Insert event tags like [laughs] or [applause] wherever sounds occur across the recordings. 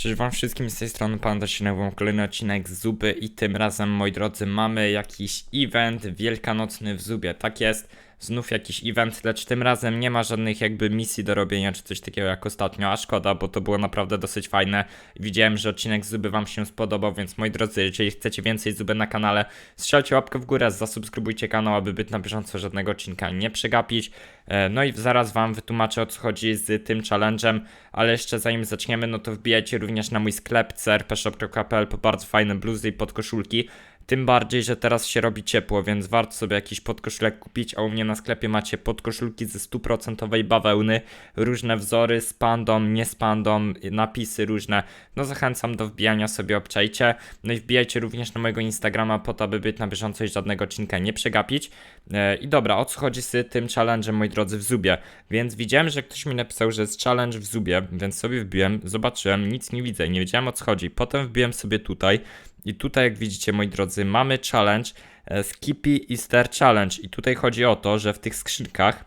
Cześć wam wszystkim z tej strony Panda Sinową, kolejny odcinek z Zuby i tym razem, moi drodzy, mamy jakiś event wielkanocny w Zubie. Tak jest, znów jakiś event, lecz tym razem nie ma żadnych jakby misji do robienia czy coś takiego jak ostatnio, a szkoda, bo to było naprawdę dosyć fajne. Widziałem, że odcinek Zuby wam się spodobał, więc moi drodzy, jeżeli chcecie więcej Zuby na kanale, strzelcie łapkę w górę, zasubskrybujcie kanał, aby być na bieżąco żadnego odcinka nie przegapić. E, No i zaraz wam wytłumaczę o co chodzi z tym challenge'em, ale jeszcze zanim zaczniemy, no to wbijajcie również na mój sklep crpshop.pl po bardzo fajne bluzy i podkoszulki. Tym bardziej, że teraz się robi ciepło, więc warto sobie jakiś podkoszulek kupić, a u mnie na sklepie macie podkoszulki ze stuprocentowej bawełny, różne wzory z pandą, nie z pandą, napisy różne. No zachęcam do wbijania sobie, obczajcie. No i wbijajcie również na mojego Instagrama po to, aby być na bieżąco i żadnego odcinka nie przegapić. E, I dobra, o co chodzi z tym challenge'em, moi drodzy, w Zubie? Więc widziałem, że ktoś mi napisał, że jest challenge w Zubie, więc sobie wbiłem, zobaczyłem, nic nie widzę, nie wiedziałem o co chodzi. Potem wbiłem sobie tutaj i tutaj, jak widzicie, moi drodzy, mamy challenge e, Skippy Easter Challenge. I tutaj chodzi o to, że w tych skrzynkach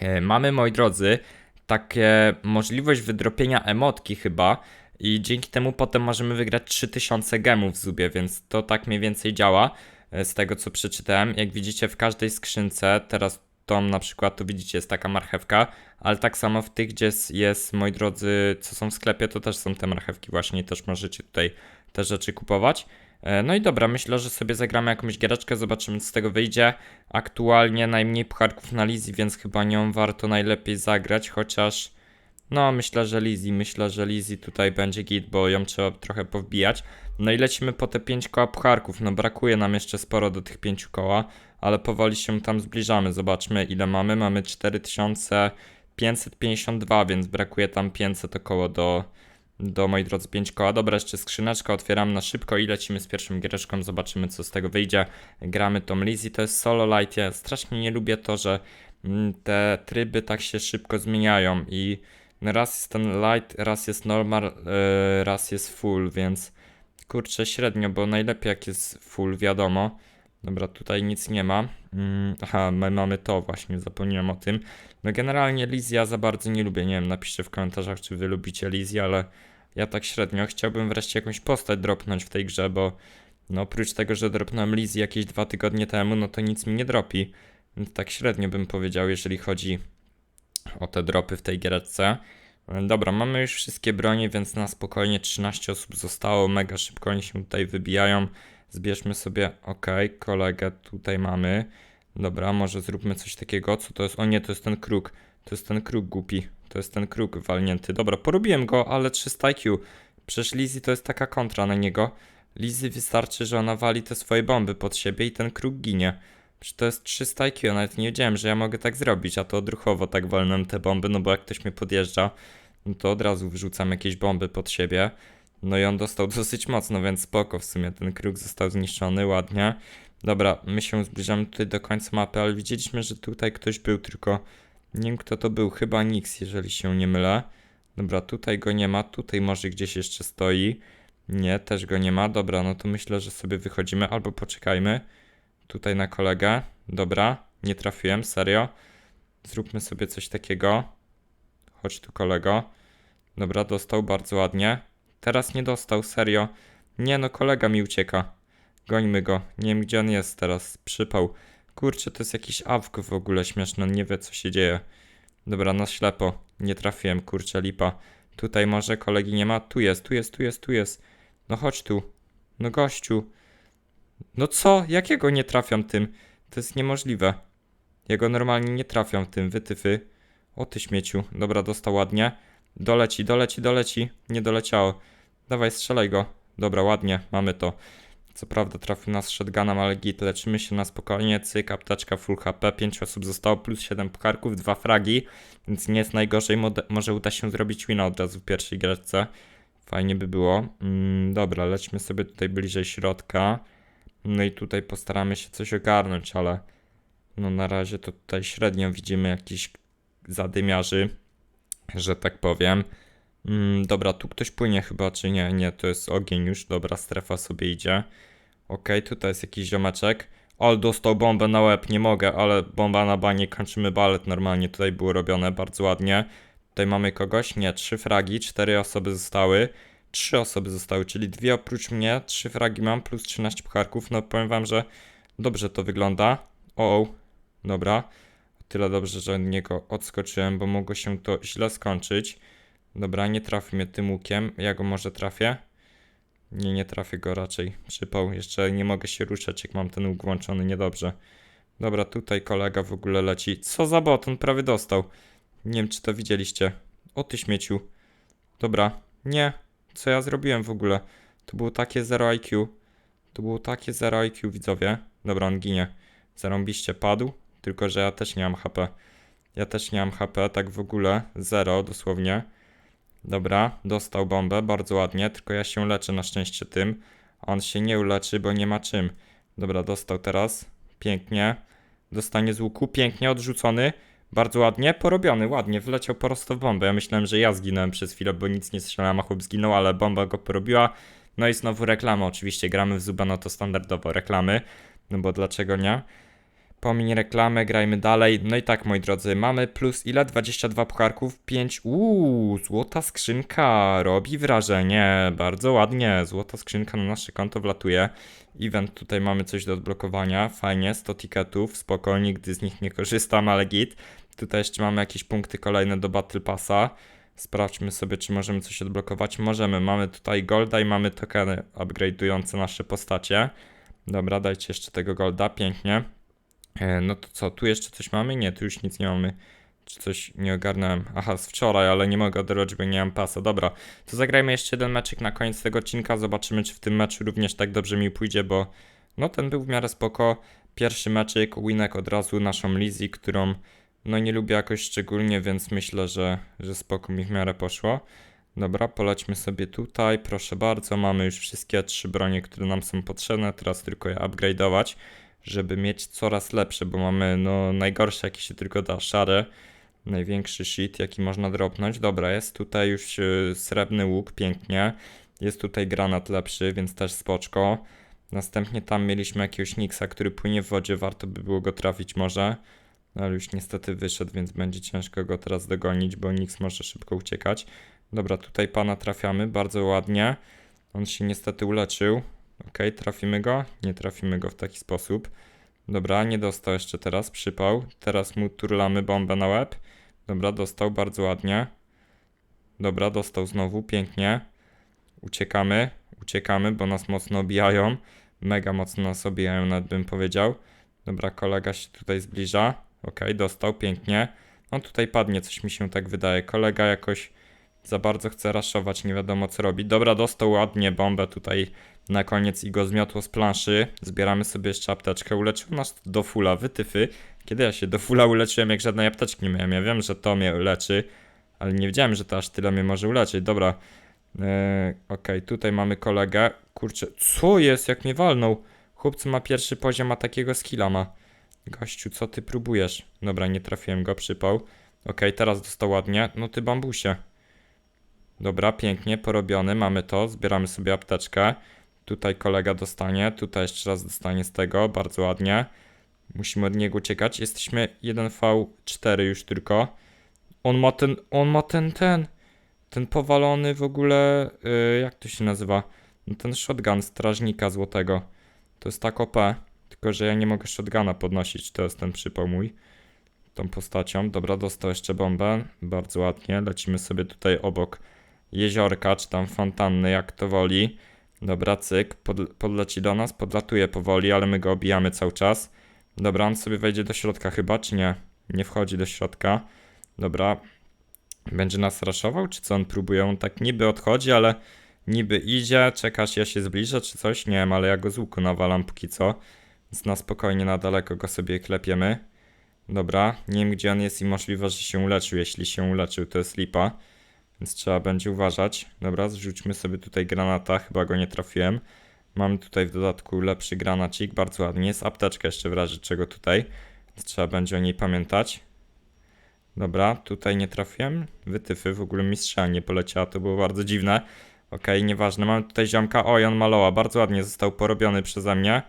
e, mamy, moi drodzy, takie możliwość wydropienia emotki chyba. I dzięki temu potem możemy wygrać 3000 gemów w Zubie, więc to tak mniej więcej działa e, z tego co przeczytałem. Jak widzicie w każdej skrzynce, teraz tą na przykład, tu widzicie jest taka marchewka, ale tak samo w tych, gdzie jest, jest, moi drodzy, co są w sklepie, to też są te marchewki właśnie też możecie tutaj te rzeczy kupować. E, No i dobra, myślę, że sobie zagramy jakąś giereczkę, zobaczymy co z tego wyjdzie. Aktualnie najmniej pucharków na Lizzie, więc chyba nią warto najlepiej zagrać, chociaż no myślę, że Lizzie, myślę, że Lizzie tutaj będzie git, bo ją trzeba trochę powbijać. No i lecimy po te 5 koła pucharków, no brakuje nam jeszcze sporo do tych 5 koła, ale powoli się tam zbliżamy, zobaczmy ile mamy, mamy 4552, więc brakuje tam 500 około do, do moi drodzy 5 koła. Dobra, jeszcze skrzyneczka, otwieram na szybko i lecimy z pierwszą giereczką, zobaczymy co z tego wyjdzie. Gramy tą Lizzie, to jest solo light, ja strasznie nie lubię to, że mm, te tryby tak się szybko zmieniają i raz jest ten light, raz jest normal, yy, raz jest full, więc kurczę średnio, bo najlepiej jak jest full, wiadomo. Dobra, tutaj nic nie ma. Mm, aha, my mamy to właśnie, zapomniałem o tym. No generalnie Lizzie ja za bardzo nie lubię, nie wiem, napiszcie w komentarzach, czy wy lubicie Lizzie, ale ja tak średnio. Chciałbym wreszcie jakąś postać dropnąć w tej grze, bo no oprócz tego, że dropnąłem Lizzie jakieś dwa tygodnie temu, no to nic mi nie dropi. Więc tak średnio bym powiedział, jeżeli chodzi o te dropy w tej giereczce. E, Dobra, mamy już wszystkie bronie, więc na spokojnie 13 osób zostało, mega szybko oni się tutaj wybijają. Zbierzmy sobie, ok, kolegę tutaj mamy. Dobra, może zróbmy coś takiego. Co to jest? O nie, to jest ten kruk. To jest ten kruk głupi. To jest ten kruk walnięty. Dobra, porobiłem go, ale 300 IQ. Przecież Lizzie to jest taka kontra na niego. Lizzie wystarczy, że ona wali te swoje bomby pod siebie i ten kruk ginie. Przecież to jest 300 IQ, nawet nie wiedziałem, że ja mogę tak zrobić, a to odruchowo tak walnąłem te bomby, no bo jak ktoś mnie podjeżdża, no to od razu wrzucam jakieś bomby pod siebie. No i on dostał [laughs] dosyć mocno, więc spoko w sumie. Ten kruk został zniszczony ładnie. Dobra, my się zbliżamy tutaj do końca mapy, ale widzieliśmy, że tutaj ktoś był, tylko nie wiem kto to był, chyba Nix, jeżeli się nie mylę. Dobra, tutaj go nie ma, tutaj może gdzieś jeszcze stoi. Nie, też go nie ma. Dobra, no to myślę, że sobie wychodzimy, albo poczekajmy. Tutaj na kolegę. Dobra, nie trafiłem, serio. Zróbmy sobie coś takiego. Chodź tu kolego. Dobra, dostał bardzo ładnie. Teraz nie dostał, serio. Nie no, kolega mi ucieka. Gońmy go. Nie wiem gdzie on jest teraz. Przypał. Kurczę, to jest jakiś awk w ogóle śmieszny. Nie wie co się dzieje. Dobra, na ślepo. Nie trafiłem, kurczę, lipa. Tutaj może kolegi nie ma. Tu jest, tu jest, tu jest, tu jest. No chodź tu. No gościu. No co? Jakiego nie trafiam tym? To jest niemożliwe. Ja go normalnie nie trafiam tym, wytyfy. O ty śmieciu. Dobra, dostał ładnie. Doleci, doleci, doleci. Nie doleciało. Dawaj, strzelaj go. Dobra, ładnie, mamy to. Co prawda trafił nas shotgunem, ale git, leczymy się na spokojnie, cyk, apteczka full HP, 5 osób zostało, plus 7 pucharków, 2 fragi, więc nie jest najgorzej, może uda się zrobić wina od razu w pierwszej gierce. Fajnie by było. Mm, dobra, lećmy sobie tutaj bliżej środka. No i tutaj postaramy się coś ogarnąć, ale no na razie to tutaj średnio widzimy jakiś zadymiarzy, że tak powiem. Mm, dobra, tu ktoś płynie chyba, czy nie? Nie, to jest ogień już. Dobra, strefa sobie idzie. Okej, tutaj jest jakiś ziomeczek. Ale dostał bombę na łeb, nie mogę, ale bomba na banie, kończymy balet normalnie. Tutaj było robione bardzo ładnie. Tutaj mamy kogoś? Nie, trzy fragi, cztery osoby zostały. trzy osoby zostały, czyli dwie oprócz mnie, trzy fragi mam, plus 13 pucharków. No powiem wam, że dobrze to wygląda. O, o, dobra. Tyle dobrze, że od niego odskoczyłem, bo mogło się to źle skończyć. Dobra, nie trafi mnie tym łukiem. Ja go może trafię? Nie, nie trafię go raczej. Przypał. Jeszcze nie mogę się ruszać, jak mam ten łuk włączony. Niedobrze. Dobra, tutaj kolega w ogóle leci. Co za bot? On prawie dostał. Nie wiem, czy to widzieliście. O ty śmieciu. Dobra. Nie. Co ja zrobiłem w ogóle? To było takie 0 IQ. To było takie 0 IQ, widzowie. Dobra, on ginie. Zarąbiście padł. Tylko, że ja też nie mam HP. Ja też nie mam HP, tak w ogóle. Zero dosłownie. Dobra, dostał bombę, bardzo ładnie, tylko ja się leczę na szczęście tym. On się nie uleczy, bo nie ma czym. Dobra, dostał teraz. Pięknie. Dostanie z łuku, pięknie odrzucony. Bardzo ładnie, porobiony, ładnie, wleciał prosto w bombę. Ja myślałem, że ja zginąłem przez chwilę, bo nic nie strzelałem, a chłop zginął, ale bomba go porobiła. No i znowu reklama, oczywiście gramy w Zuba, no to standardowo reklamy, no bo dlaczego nie? Pomiń reklamę, grajmy dalej. No i tak, moi drodzy, mamy plus ile? 22 pucharków, 5. Uuu, złota skrzynka, robi wrażenie. Bardzo ładnie, złota skrzynka na nasze konto wlatuje. Event, tutaj mamy coś do odblokowania, fajnie, 100 ticketów, spoko, nigdy z nich nie korzystam, ale git. Tutaj jeszcze mamy jakieś punkty kolejne do Battle Passa. Sprawdźmy sobie, czy możemy coś odblokować. Możemy, mamy tutaj golda i mamy tokeny upgrade'ujące nasze postacie. Dobra, dajcie jeszcze tego golda, pięknie. E, No to co, tu jeszcze coś mamy? Nie, tu już nic nie mamy. Czy coś nie ogarnąłem? Aha, z wczoraj, ale nie mogę odebrać, bo nie mam pasa. Dobra, to zagrajmy jeszcze jeden meczyk na koniec tego odcinka. Zobaczymy, czy w tym meczu również tak dobrze mi pójdzie, bo no ten był w miarę spoko. Pierwszy meczyk, winek od razu, naszą Lizzie, którą no nie lubię jakoś szczególnie, więc myślę, że, że spoko mi w miarę poszło. Dobra, polećmy sobie tutaj, proszę bardzo. Mamy już wszystkie trzy bronie, które nam są potrzebne. Teraz tylko je upgrade'ować żeby mieć coraz lepsze, bo mamy no najgorsze jakie się tylko da, szare, największy shit jaki można dropnąć. Dobra, jest tutaj już y, srebrny łuk, pięknie, jest tutaj granat lepszy, więc też spoczko. Następnie tam mieliśmy jakiegoś Nixa, który płynie w wodzie, warto by było go trafić może. No, ale już niestety wyszedł, więc będzie ciężko go teraz dogonić, bo Nix może szybko uciekać. Dobra, tutaj pana trafiamy, bardzo ładnie. On się niestety uleczył. Ok, trafimy go? Nie trafimy go w taki sposób. Dobra, nie dostał jeszcze teraz, przypał. Teraz mu turlamy bombę na łeb. Dobra, dostał bardzo ładnie. Dobra, dostał znowu, pięknie. Uciekamy, uciekamy, bo nas mocno obijają. Mega mocno nas obijają, nawet bym powiedział. Dobra, kolega się tutaj zbliża. Ok, dostał, pięknie. On tutaj padnie, coś mi się tak wydaje. Kolega jakoś za bardzo chce raszować, nie wiadomo co robi. Dobra, dostał ładnie bombę tutaj na koniec i go zmiotło z planszy. Zbieramy sobie jeszcze apteczkę. Uleczył nas do fula, wytyfy. Kiedy ja się do fula uleczyłem, jak żadnej apteczki nie miałem. Ja wiem, że to mnie leczy, ale nie wiedziałem, że to aż tyle mnie może uleczyć. Dobra. Eee, Okej, tutaj mamy kolegę. Kurczę, co jest, jak mnie walnął? Chłopcy ma pierwszy poziom, a takiego skilla ma. Gościu, co ty próbujesz? Dobra, nie trafiłem go, przypał. Okej, teraz dostał ładnie. No ty bambusie. Dobra, pięknie, porobiony, mamy to. Zbieramy sobie apteczkę. Tutaj kolega dostanie, tutaj jeszcze raz dostanie z tego, bardzo ładnie. Musimy od niego uciekać. Jesteśmy 1v4 już tylko. On ma ten, on ma ten, ten, ten powalony w ogóle, yy, jak to się nazywa? No ten shotgun strażnika złotego. To jest tak OP, tylko że ja nie mogę shotguna podnosić, to jest ten przypał mój. Tą postacią. Dobra, dostał jeszcze bombę, bardzo ładnie. Lecimy sobie tutaj obok jeziorka, czy tam fontanny, jak to woli. Dobra, cyk, pod, podleci do nas, podlatuje powoli, ale my go obijamy cały czas. Dobra, on sobie wejdzie do środka chyba, czy nie? Nie wchodzi do środka. Dobra. Będzie nas raszował, czy co on próbuje? On tak niby odchodzi, ale niby idzie, czekasz, ja się zbliżę, czy coś? Nie wiem, ale ja go z łuku nawalam póki co. Więc na spokojnie, na daleko go sobie klepiemy. Dobra, nie wiem gdzie on jest i możliwe, że się uleczył. Jeśli się uleczył, to jest lipa. Więc trzeba będzie uważać. Dobra, zrzućmy sobie tutaj granata, chyba go nie trafiłem. Mamy tutaj w dodatku lepszy granacik, bardzo ładnie. Jest apteczka jeszcze w razie czego tutaj, więc trzeba będzie o niej pamiętać. Dobra, tutaj nie trafiłem. Wytyfy, w ogóle mi strzelanie nie poleciała, to było bardzo dziwne. Okej, nieważne, mamy tutaj ziomka. Oj, on maloła, bardzo ładnie został porobiony przeze mnie.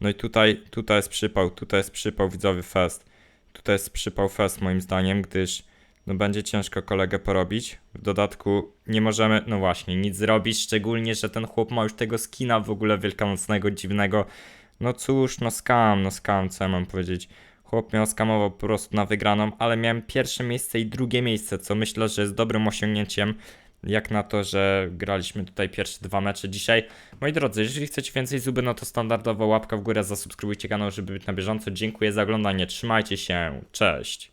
No i tutaj, tutaj jest przypał, tutaj jest przypał widzowy fest. Tutaj jest przypał fest moim zdaniem, gdyż no będzie ciężko kolegę porobić. W dodatku nie możemy, no właśnie, nic zrobić, szczególnie, że ten chłop ma już tego skina w ogóle wielkanocnego, dziwnego. No cóż, no skam, no skam, co ja mam powiedzieć. Chłop mnie oskamował po prostu na wygraną, ale miałem pierwsze miejsce i drugie miejsce, co myślę, że jest dobrym osiągnięciem. Jak na to, że graliśmy tutaj pierwsze dwa mecze dzisiaj. Moi drodzy, jeżeli chcecie więcej zuby, no to standardowo łapka w górę, zasubskrybujcie kanał, żeby być na bieżąco. Dziękuję za oglądanie, trzymajcie się, cześć.